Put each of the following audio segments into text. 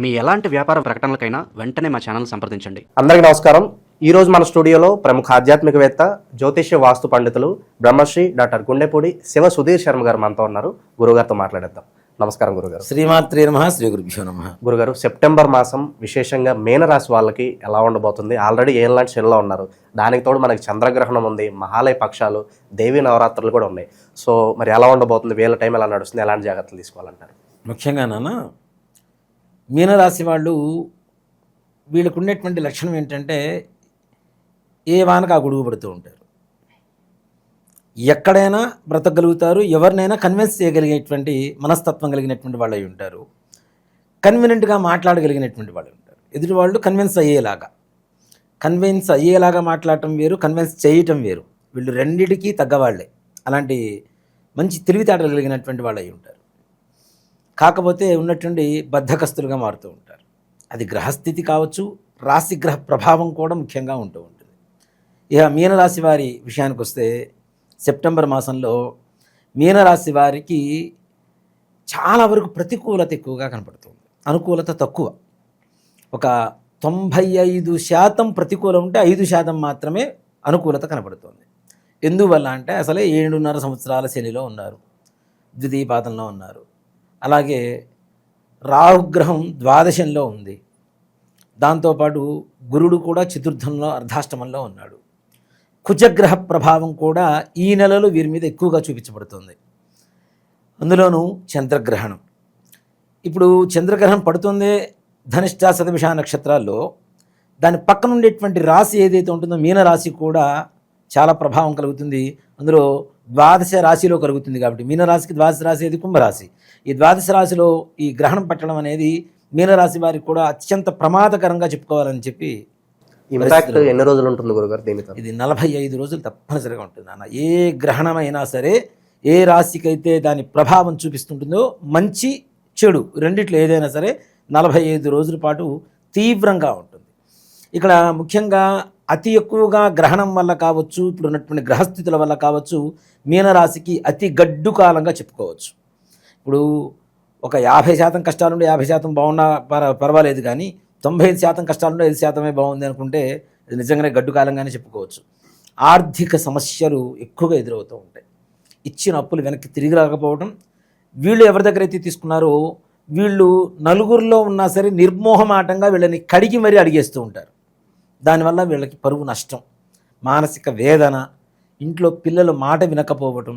మీ ఎలాంటి వ్యాపార ప్రకటనలకైనా వెంటనే మా ఛానల్ సంప్రదించండి. అందరికీ నమస్కారం. ఈ రోజు మన స్టూడియోలో ప్రముఖ ఆధ్యాత్మికవేత్త జ్యోతిష్య వాస్తు పండితులు బ్రహ్మశ్రీ డాక్టర్ గుండెపూడి శివ సుధీర్ శర్మ గారు మనతో ఉన్నారు. గురుగారితో మాట్లాడేద్దాం. నమస్కారం గురుగారు. శ్రీమాత్రే నమ శ్రీ గురుభ్యో నమ. గురుగారు సెప్టెంబర్ మాసం విశేషంగా మీనరాశి వాళ్ళకి ఎలా ఉండబోతుంది? ఆల్రెడీ ఏం లాంటి శనిలో ఉన్నారు. దానికి తోడు మనకి చంద్రగ్రహణం ఉంది మహాలయ పక్షాలు దేవీ నవరాత్రులు కూడా ఉన్నాయి. సో మరి ఎలా ఉండబోతుంది? వీళ్ళ టైం ఎలా నడుస్తుంది? ఎలాంటి జాగ్రత్తలు తీసుకోవాలంటారు? ముఖ్యంగా నాన్న మీనరాశి వాళ్ళు వీళ్ళకు ఉండేటువంటి లక్షణం ఏంటంటే ఏ వానకు ఆ గొడుగు పడుతూ ఉంటారు. ఎక్కడైనా బ్రతకగలుగుతారు ఎవరినైనా కన్విన్స్ చేయగలిగేటువంటి మనస్తత్వం కలిగినటువంటి వాళ్ళు అయి ఉంటారు. కన్వీనెంట్గా మాట్లాడగలిగినటువంటి వాళ్ళు ఉంటారు. ఎదుటి వాళ్ళు కన్విన్స్ అయ్యేలాగా. కన్విన్స్ అయ్యేలాగా మాట్లాడటం వేరు కన్విన్స్ చేయటం వేరు. వీళ్ళు రెండిటికీ తగ్గవాళ్ళే. అలాంటి మంచి తెలివితేటలు కలిగినటువంటి వాళ్ళు అయి ఉంటారు. కాకపోతే ఉన్నటువంటి బద్ధకస్తులుగా మారుతూ ఉంటారు. అది గ్రహస్థితి కావచ్చు రాశి గ్రహ ప్రభావం కూడా ముఖ్యంగా ఉంటూ ఉంటుంది. ఇక మీనరాశి వారి విషయానికి వస్తే సెప్టెంబర్ మాసంలో మీనరాశి వారికి చాలా వరకు ప్రతికూలత ఎక్కువగా కనపడుతుంది. అనుకూలత తక్కువ. ఒక తొంభై ఐదు శాతం ప్రతికూలం ఉంటే ఐదు శాతం మాత్రమే అనుకూలత కనపడుతుంది. ఎందువల్ల అంటే అసలే ఏడున్నర సంవత్సరాల శనిలో ఉన్నారు. ద్వితీయపాతంలో ఉన్నారు. అలాగే రాహుగ్రహం ద్వాదశంలో ఉంది. దాంతోపాటు గురుడు కూడా చతుర్థంలో అర్ధాష్టమంలో ఉన్నాడు. కుజగ్రహ ప్రభావం కూడా ఈ నెలలో వీరి మీద ఎక్కువగా చూపించబడుతుంది. అందులోనూ చంద్రగ్రహణం. ఇప్పుడు చంద్రగ్రహణం పడుతుంది ధనిష్ట శతభిష నక్షత్రాల్లో. దాని పక్కన ఉండేటువంటి రాశి ఏదైతే ఉంటుందో మీనరాశి కూడా చాలా ప్రభావం కలుగుతుంది. అందులో ద్వాదశ రాశిలో కలుగుతుంది కాబట్టి మీనరాశికి ద్వాదశ రాశి ఏది? కుంభరాశి. ఈ ద్వాదశ రాశిలో ఈ గ్రహణం పట్టడం అనేది మీనరాశి వారికి కూడా అత్యంత ప్రమాదకరంగా చెప్పుకోవాలని చెప్పి ఎన్ని రోజులు ఉంటుంది గురుగారు దీనితో ఇది నలభై ఐదు రోజులు తప్పనిసరిగా ఉంటుంది అన్న ఏ గ్రహణమైనా సరే ఏ రాశికైతే దాని ప్రభావం చూపిస్తుంటుందో మంచి చెడు రెండిట్లో ఏదైనా సరే నలభై ఐదు రోజుల పాటు తీవ్రంగా ఉంటుంది. ఇక్కడ ముఖ్యంగా అతి ఎక్కువగా గ్రహణం వల్ల కావచ్చు ఇప్పుడు ఉన్నటువంటి గ్రహస్థితుల వల్ల కావచ్చు మీనరాశికి అతి గడ్డు కాలంగా చెప్పుకోవచ్చు. ఇప్పుడు ఒక యాభై శాతం కష్టాలుండే యాభై శాతం బాగున్నా పర పర్వాలేదు కానీ తొంభై ఐదు శాతం కష్టాలుండే ఐదు శాతమే బాగుంది అనుకుంటే అది నిజంగానే గడ్డు కాలంగానే చెప్పుకోవచ్చు. ఆర్థిక సమస్యలు ఎక్కువగా ఎదురవుతూ ఉంటాయి. ఇచ్చిన అప్పులు వెనక్కి తిరిగి రాకపోవడం వీళ్ళు ఎవరి దగ్గర అయితే తీసుకున్నారో వీళ్ళు నలుగురిలో ఉన్నా సరే నిర్మోహమాటంగా వీళ్ళని కడిగి మరీ అడిగేస్తూ ఉంటారు. దానివల్ల వీళ్ళకి పరువు నష్టం మానసిక వేదన ఇంట్లో పిల్లలు మాట వినకపోవటం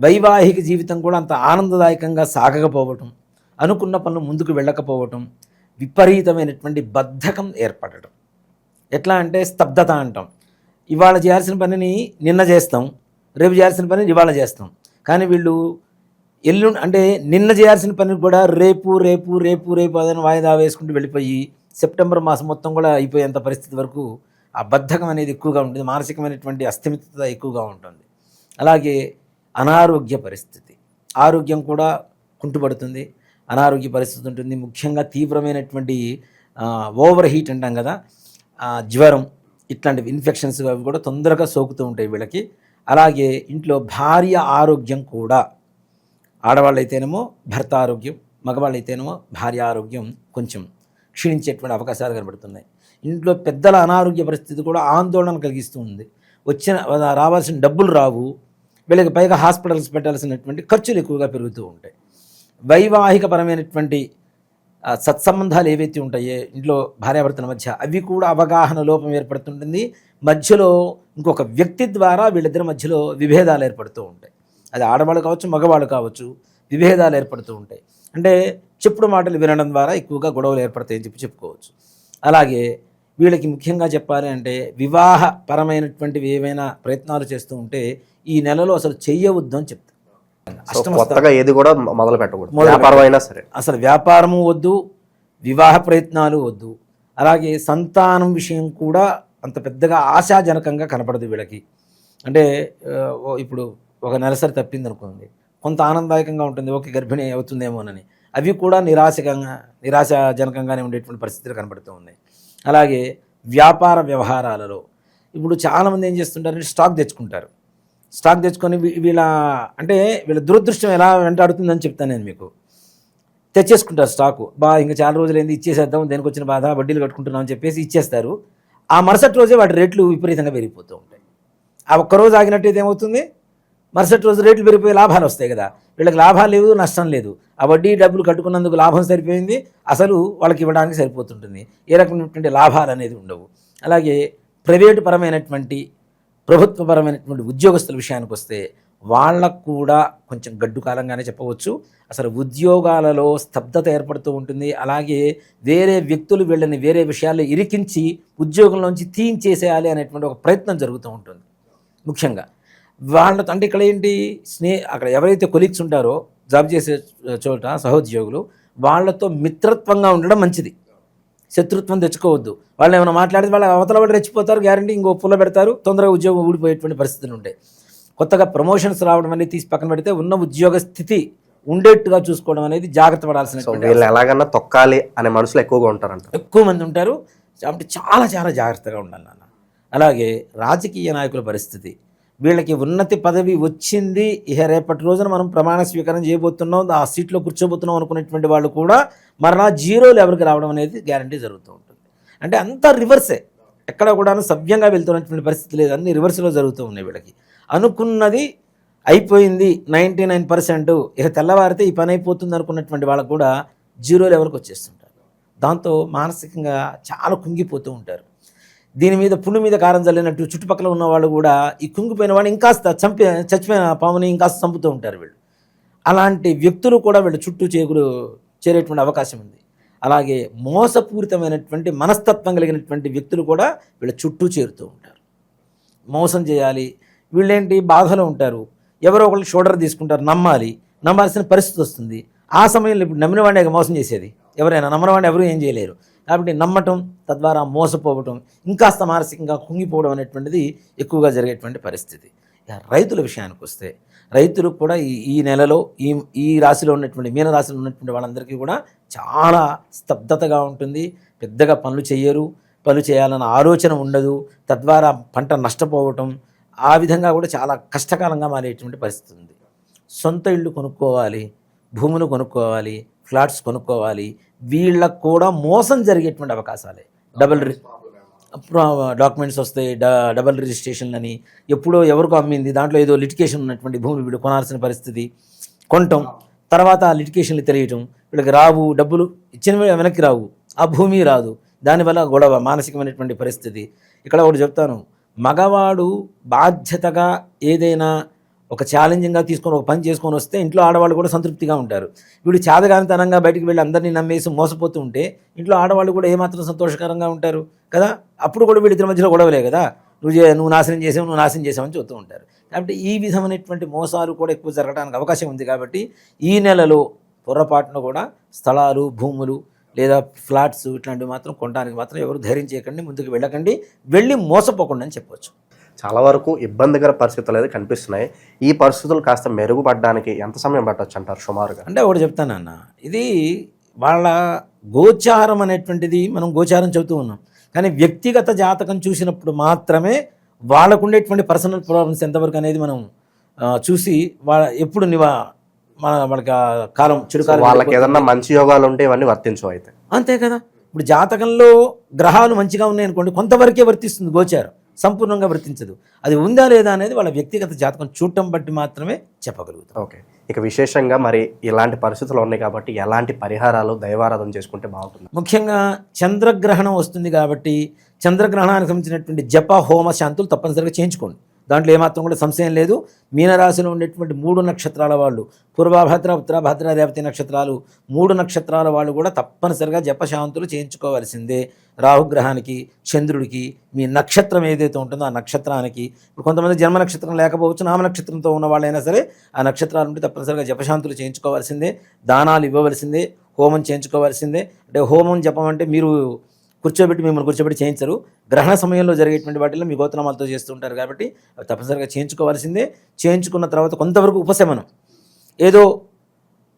వైవాహిక జీవితం కూడా అంత ఆనందదాయకంగా సాగకపోవటం అనుకున్న పనులు ముందుకు వెళ్ళకపోవటం విపరీతమైనటువంటి బద్ధకం ఏర్పడటం. ఎట్లా అంటే స్తబ్దత అంటాం. ఇవాళ చేయాల్సిన పనిని నిన్న చేస్తాం రేపు చేయాల్సిన పనిని ఇవాళ చేస్తాం. కానీ వీళ్ళు ఎల్లు అంటే నిన్న చేయాల్సిన పని కూడా రేపు రేపు రేపు రేపు అదని వాయిదా వేసుకుంటూ వెళ్ళిపోయి సెప్టెంబర్ మాసం మొత్తం కూడా అయిపోయేంత పరిస్థితి వరకు ఆ బద్ధకం అనేది ఎక్కువగా ఉంటుంది మానసికమైనటువంటి అస్థిమితత ఎక్కువగా ఉంటుంది. అలాగే అనారోగ్య పరిస్థితి. ఆరోగ్యం కూడా కుంటుపడుతుంది అనారోగ్య పరిస్థితి ఉంటుంది. ముఖ్యంగా తీవ్రమైనటువంటి ఓవర్ హీట్ అంటాం కదా జ్వరం ఇట్లాంటివి ఇన్ఫెక్షన్స్ అవి కూడా తొందరగా సోకుతూ ఉంటాయి వీళ్ళకి. అలాగే ఇంట్లో భార్య ఆరోగ్యం కూడా ఆడవాళ్ళైతేనేమో భర్త ఆరోగ్యం మగవాళ్ళైతేనేమో భార్య ఆరోగ్యం కొంచెం క్షీణించేటువంటి అవకాశాలు కనబడుతున్నాయి. ఇంట్లో పెద్దల అనారోగ్య పరిస్థితి కూడా ఆందోళన కలిగిస్తూ ఉంది. వచ్చిన రావాల్సిన డబ్బులు రావు. వీళ్ళకి పైగా హాస్పిటల్స్ పెట్టాల్సినటువంటి ఖర్చులు ఎక్కువగా పెరుగుతూ ఉంటాయి. వైవాహికపరమైనటువంటి సత్సంబంధాలు ఏవైతే ఉంటాయో ఇంట్లో భార్యాభర్తల మధ్య అవి కూడా అవగాహన లోపం ఏర్పడుతుంటుంది. మధ్యలో ఇంకొక వ్యక్తి ద్వారా వీళ్ళిద్దరి మధ్యలో విభేదాలు ఏర్పడుతూ ఉంటాయి. అది ఆడవాళ్ళు కావచ్చు మగవాళ్ళు కావచ్చు విభేదాలు ఏర్పడుతూ ఉంటాయి. అంటే చెప్పుడు మాటలు వినడం ద్వారా ఎక్కువగా గొడవలు ఏర్పడతాయని చెప్పి చెప్పుకోవచ్చు. అలాగే వీళ్ళకి ముఖ్యంగా చెప్పాలి అంటే వివాహ పరమైనటువంటివి ఏవైనా ప్రయత్నాలు చేస్తూ ఉంటే ఈ నెలలో అసలు చెయ్యవద్దు అని చెప్తారు కొత్తగా ఏది కూడా మొదలు పెట్టకూడదు. మొదలు వ్యాపారం అయినా సరే. అసలు వ్యాపారము వద్దు వివాహ ప్రయత్నాలు వద్దు. అలాగే సంతానం విషయం కూడా అంత పెద్దగా ఆశాజనకంగా కనపడదు వీళ్ళకి. అంటే ఇప్పుడు ఒక నెలసరి తప్పింది అనుకోండి కొంత ఆనందదాయకంగా ఉంటుంది. ఓకే గర్భిణి అవుతుందేమోనని. అవి కూడా నిరాశకంగా నిరాశాజనకంగానే ఉండేటువంటి పరిస్థితులు కనబడుతూ ఉన్నాయి. అలాగే వ్యాపార వ్యవహారాలలో ఇప్పుడు చాలామంది ఏం చేస్తుంటారంటే స్టాక్ తెచ్చుకుంటారు. స్టాక్ తెచ్చుకొని వీళ్ళ అంటే వీళ్ళ దురదృష్టం ఎలా వెంటాడుతుందని చెప్తాను నేను మీకు. తెచ్చేసుకుంటారు స్టాకు. బా ఇంకా చాలా రోజులు ఏంది ఇచ్చేసేద్దాం దేనికి వచ్చిన బాధ వడ్డీలు కట్టుకుంటున్నాం అని చెప్పేసి ఇచ్చేస్తారు. ఆ మరుసటి రోజే వాటి రేట్లు విపరీతంగా పెరిగిపోతూ ఉంటాయి. ఆ ఒక్క రోజు ఆగినట్టయితే ఏమవుతుంది? మరుసటి రోజు రేట్లు పెరిగిపోయి లాభాలు వస్తాయి కదా. వీళ్ళకి లాభాలు లేవు నష్టం లేదు. ఆ వడ్డీ డబ్బులు కట్టుకున్నందుకు లాభం సరిపోయింది. అసలు వాళ్ళకి ఇవ్వడానికి సరిపోతుంటుంది. ఏ రకమైనటువంటి లాభాలు అనేది ఉండవు. అలాగే ప్రైవేటు పరమైనటువంటి ప్రభుత్వపరమైనటువంటి ఉద్యోగస్తుల విషయానికి వస్తే వాళ్ళకు కూడా కొంచెం గడ్డు కాలంగానే చెప్పవచ్చు. అసలు ఉద్యోగాలలో స్తబ్దత ఏర్పడుతూ ఉంటుంది. అలాగే వేరే వ్యక్తులు వీళ్ళని వేరే విషయాల్లో ఇరికించి ఉద్యోగంలోంచి తీయించేసేయాలి అనేటువంటి ఒక ప్రయత్నం జరుగుతూ ఉంటుంది. ముఖ్యంగా వాళ్ళతో అంటే ఇక్కడ ఏంటి స్నే అక్కడ ఎవరైతే కొలీగ్స్ ఉంటారో జాబ్ చేసే చోట సహోద్యోగులు వాళ్ళతో మిత్రత్వంగా ఉండడం మంచిది. శత్రుత్వం తెచ్చుకోవద్దు. వాళ్ళు ఏమైనా మాట్లాడితే వాళ్ళ అవతల వాళ్ళు రెచ్చిపోతారు గ్యారంటీ ఇంకో పుల్ల పెడతారు తొందరగా ఉద్యోగం ఊడిపోయేటువంటి పరిస్థితులు ఉంటాయి. కొత్తగా ప్రమోషన్స్ రావడం అనేది తీసి పక్కన పెడితే ఉన్న ఉద్యోగ స్థితి ఉండేట్టుగా చూసుకోవడం అనేది జాగ్రత్త పడాల్సిన వీళ్ళు ఎలాగన్నా తొక్కాలి అనే మనుషులు ఎక్కువగా ఉంటారంట. ఎక్కువ మంది ఉంటారు. కాబట్టి చాలా చాలా జాగ్రత్తగా ఉండాలి నాన్న. అలాగే రాజకీయ నాయకుల పరిస్థితి. వీళ్ళకి ఉన్నతి పదవి వచ్చింది. ఇక రేపటి రోజున మనం ప్రమాణ స్వీకారం చేయబోతున్నాం. ఆ సీట్లో కూర్చోబోతున్నాం అనుకునేటువంటి వాళ్ళు కూడా మరలా జీరో లెవెల్కి రావడం అనేది గ్యారంటీ జరుగుతూ ఉంటుంది. అంటే అంతా రివర్సే. ఎక్కడ కూడా సవ్యంగా వెళ్తున్నటువంటి పరిస్థితి లేదు. అన్ని రివర్స్లో జరుగుతూ ఉన్నాయి వీళ్ళకి. అనుకున్నది అయిపోయింది నైంటీ నైన్ పర్సెంట్. ఇక తెల్లవారితే ఈ పని అయిపోతుంది అనుకున్నటువంటి వాళ్ళకు కూడా జీరో లెవెల్కి వచ్చేస్తుంటారు. దాంతో మానసికంగా చాలా కుంగిపోతూ ఉంటారు. దీని మీద పుండు మీద కారం చల్లినట్టు చుట్టుపక్కల ఉన్న వాళ్ళు కూడా ఈ కుంగిపోయిన వాడిని ఇంకాస్త చంపి చచ్చిపోయిన పాముని ఇంకాస్త చంపుతూ ఉంటారు వీళ్ళు. అలాంటి వ్యక్తులు కూడా వీళ్ళు చుట్టూ చేకులు చేరేటువంటి అవకాశం ఉంది. అలాగే మోసపూరితమైనటువంటి మనస్తత్వం కలిగినటువంటి వ్యక్తులు కూడా వీళ్ళ చుట్టూ చేరుతూ ఉంటారు. మోసం చేయాలి వీళ్ళేంటి బాధలో ఉంటారు ఎవరో ఒకళ్ళు షోల్డర్ తీసుకుంటారు నమ్మాలి నమ్మాల్సిన పరిస్థితి వస్తుంది. ఆ సమయంలో ఇప్పుడు నమ్మిన వాడిని మోసం చేసేది ఎవరైనా నమ్మని వాడిని ఎవరు ఏం చేయలేరు. కాబట్టి నమ్మటం తద్వారా మోసపోవటం ఇంకాస్త మానసికంగా కుంగిపోవడం అనేటువంటిది ఎక్కువగా జరిగేటువంటి పరిస్థితి. రైతుల విషయానికి వస్తే రైతులు కూడా ఈ ఈ నెలలో ఈ ఈ రాశిలో ఉన్నటువంటి మీనరాశిలో ఉన్నటువంటి వాళ్ళందరికీ కూడా చాలా స్తబ్దతగా ఉంటుంది. పెద్దగా పనులు చేయరు పనులు చేయాలన్న ఆలోచన ఉండదు. తద్వారా పంట నష్టపోవటం ఆ విధంగా కూడా చాలా కష్టకాలంగా మారేటువంటి పరిస్థితి ఉంది. సొంత ఇల్లు కొనుక్కోవాలి భూములు కొనుక్కోవాలి ఫ్లాట్స్ కొనుక్కోవాలి. వీళ్ళకు కూడా మోసం జరిగేటువంటి అవకాశాలే. డబుల్ డాక్యుమెంట్స్ వస్తాయి డబల్ రిజిస్ట్రేషన్లని ఎప్పుడో ఎవరికో అమ్మింది దాంట్లో ఏదో లిటికేషన్ ఉన్నటువంటి భూములు వీడు కొనాల్సిన పరిస్థితి. కొనటం తర్వాత ఆ లిటికేషన్లు తెలియటం. వీళ్ళకి రావు డబ్బులు ఇచ్చినవి వెనక్కి రావు. ఆ భూమి రాదు. దానివల్ల గొడవ మానసికమైనటువంటి పరిస్థితి. ఇక్కడ ఒకటి చెప్తాను. మగవాడు బాధ్యతగా ఏదైనా ఒక ఛాలెంజింగ్గా తీసుకొని ఒక పని చేసుకొని వస్తే ఇంట్లో ఆడవాళ్ళు కూడా సంతృప్తిగా ఉంటారు. వీడు చాదగానితనంగా బయటికి వెళ్ళి అందరినీ నమ్మేసి మోసపోతూ ఉంటే ఇంట్లో ఆడవాళ్ళు కూడా ఏమాత్రం సంతోషకరంగా ఉంటారు? కదా? అప్పుడు కూడా వీడిద్దరి మధ్యలో గొడవలే కదా? నువ్వు నువ్వు నాశనం చేసావు నువ్వు నాశనం చేసావని చెబుతూ ఉంటారు. కాబట్టి ఈ విధమైనటువంటి మోసాలు కూడా ఎక్కువ జరగడానికి అవకాశం ఉంది కాబట్టి ఈ నెలలో పొరపాటున కూడా స్థలాలు భూములు లేదా ఫ్లాట్స్ ఇట్లాంటివి మాత్రం కొనడానికి మాత్రం ఎవరు ధైర్యం చేయకండి ముందుకు వెళ్ళకండి. వెళ్ళి మోసపోకుండా అని చెప్పవచ్చు చాలా వరకు ఇబ్బందికర పరిస్థితులు అయితే కనిపిస్తున్నాయి. ఈ పరిస్థితులు కాస్త మెరుగుపడడానికి ఎంత సమయం పట్టొచ్చు అంటారు సుమారుగా? అంటే ఒకటి చెప్తానన్న ఇది వాళ్ళ గోచారం అనేటువంటిది మనం గోచారం చెబుతూ ఉన్నాం. కానీ వ్యక్తిగత జాతకం చూసినప్పుడు మాత్రమే వాళ్ళకు ఉండేటువంటి పర్సనల్ ప్రాబ్లమ్స్ ఎంతవరకు అనేది మనం చూసి వాళ్ళ ఎప్పుడు నివా మన వాళ్ళకి కాలం చెడు కాలం వాళ్ళకి ఏదన్నా మంచి యోగాలు ఉంటే ఇవన్నీ వర్తించవు అయితే. అంతే కదా. ఇప్పుడు జాతకంలో గ్రహాలు మంచిగా ఉన్నాయనుకోండి కొంతవరకే వర్తిస్తుంది గోచారం. సంపూర్ణంగా వర్తించదు. అది ఉందా లేదా అనేది వాళ్ళ వ్యక్తిగత జాతకం చూడటం బట్టి మాత్రమే చెప్పగలుగుతాం. ఓకే. ఇక విశేషంగా మరి ఇలాంటి పరిస్థితులు ఉన్నాయి కాబట్టి ఎలాంటి పరిహారాలు దైవారాధన చేసుకుంటే బాగుంటుంది? ముఖ్యంగా చంద్రగ్రహణం వస్తుంది కాబట్టి చంద్రగ్రహణానికి సంబంధించినటువంటి జప హోమ శాంతులు తప్పనిసరిగా చేయించుకోండి. దాంట్లో ఏమాత్రం కూడా సంశయం లేదు. మీనరాశిలో ఉండేటువంటి మూడు నక్షత్రాల వాళ్ళు పూర్వభద్ర ఉత్తరభద్ర రేవతి నక్షత్రాలు మూడు నక్షత్రాల వాళ్ళు కూడా తప్పనిసరిగా జపశాంతులు చేయించుకోవాల్సిందే. రాహుగ్రహానికి చంద్రుడికి మీ నక్షత్రం ఏదైతే ఉంటుందో ఆ నక్షత్రానికి. ఇప్పుడు కొంతమంది జన్మ నక్షత్రం లేకపోవచ్చు నామ నక్షత్రంతో ఉన్న వాళ్ళైనా సరే ఆ నక్షత్రాలు ఉంటే తప్పనిసరిగా జపశాంతులు చేయించుకోవాల్సిందే. దానాలు ఇవ్వవలసిందే హోమం చేయించుకోవాల్సిందే. అంటే హోమం జపం అంటే మీరు కూర్చోబెట్టి మిమ్మల్ని కూర్చోబెట్టి చేయించరు. గ్రహణ సమయంలో జరిగేటువంటి వాటిలో మీ గోత్రనామాలతో చేస్తుంటారు కాబట్టి అవి తప్పనిసరిగా చేయించుకోవాల్సిందే. చేయించుకున్న తర్వాత కొంతవరకు ఉపశమనం. ఏదో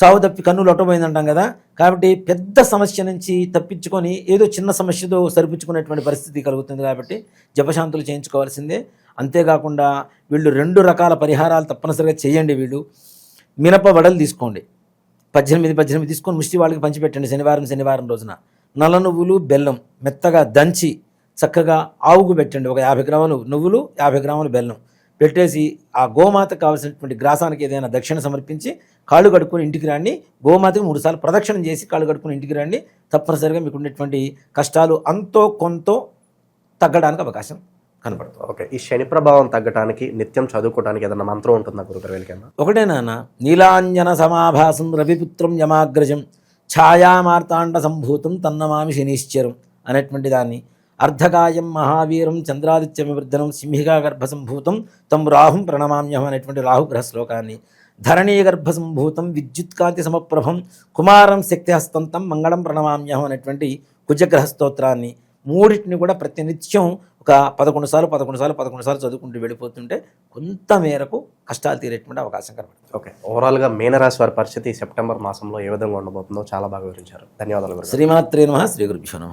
సావు తప్పి కన్ను లొట్టబోయిందంటాం కదా. కాబట్టి పెద్ద సమస్య నుంచి తప్పించుకొని ఏదో చిన్న సమస్యతో సరిపించుకునేటువంటి పరిస్థితి కలుగుతుంది కాబట్టి జపశాంతులు చేయించుకోవాల్సిందే. అంతేకాకుండా వీళ్ళు రెండు రకాల పరిహారాలు తప్పనిసరిగా చేయండి వీళ్ళు. మినప వడలు తీసుకోండి. పద్దెనిమిది పద్దెనిమిది తీసుకొని ముష్టి వాళ్ళకి పంచిపెట్టండి శనివారం శనివారం రోజున. నల్ల నువ్వులు బెల్లం మెత్తగా దంచి చక్కగా ఆవుకు పెట్టండి. ఒక యాభై గ్రాములు నువ్వులు యాభై గ్రాములు బెల్లం పెట్టేసి ఆ గోమాతకు కావాల్సినటువంటి గ్రాసానికి ఏదైనా దక్షిణ సమర్పించి కాళ్ళు కడుక్కొని ఇంటికి రండి. గోమాతకు మూడుసార్లు ప్రదక్షిణం చేసి కాళ్ళు కడుక్కొని ఇంటికి రండి. తప్పనిసరిగా మీకు ఉండేటువంటి కష్టాలు అంతో కొంతో తగ్గడానికి అవకాశం కనపడుతుంది ఓకే. ఈ శని ప్రభావం తగ్గడానికి నిత్యం చదువుకోవడానికి ఏదైనా మంత్రం ఉంటుందా గురుగారు వీళ్ళకైనా ఒకటే నాన్న నీలాంజన సమాభాసం రవిపుత్రం యమాగ్రజం. ఛాయామార్తాండ సంభూతం తన్నమామి శనీశ్చరం అనేటువంటి దాన్ని. అర్ధకాయం మహావీరం చంద్రాదిత్య వివర్ధనం సింహిగా గర్భ సంభూతం తం రాహుం ప్రణమామ్యం అనేటువంటి రాహుగ్రహ శ్లోకాన్ని. ధరణీ గర్భ సంభూతం విద్యుత్కాంతి సమప్రభం కుమారం శక్తిహస్తంతం మంగళం ప్రణమామ్యం అనేటువంటి కుజగ్రహ స్తోత్రాన్ని. మూడింటిని కూడా ప్రతినిత్యం ఒక పదకొండు సార్లు పదకొండు సార్లు పదకొండు సార్లు చదువుకుంటూ వెళ్ళిపోతుంటే కొంత మేరకు కష్టాలు తీరేటువంటి అవకాశం కనబడుతుంది. ఓకే. ఓవరాల్గా మీనరాశి వారి పరిస్థితి సెప్టెంబర్ మాసంలో ఏ విధంగా ఉండబోతుందో చాలా బాగా వివరించారు. ధన్యవాదాలు శ్రీమాత్రే నమ శ్రీ గురుభ్యో నమ.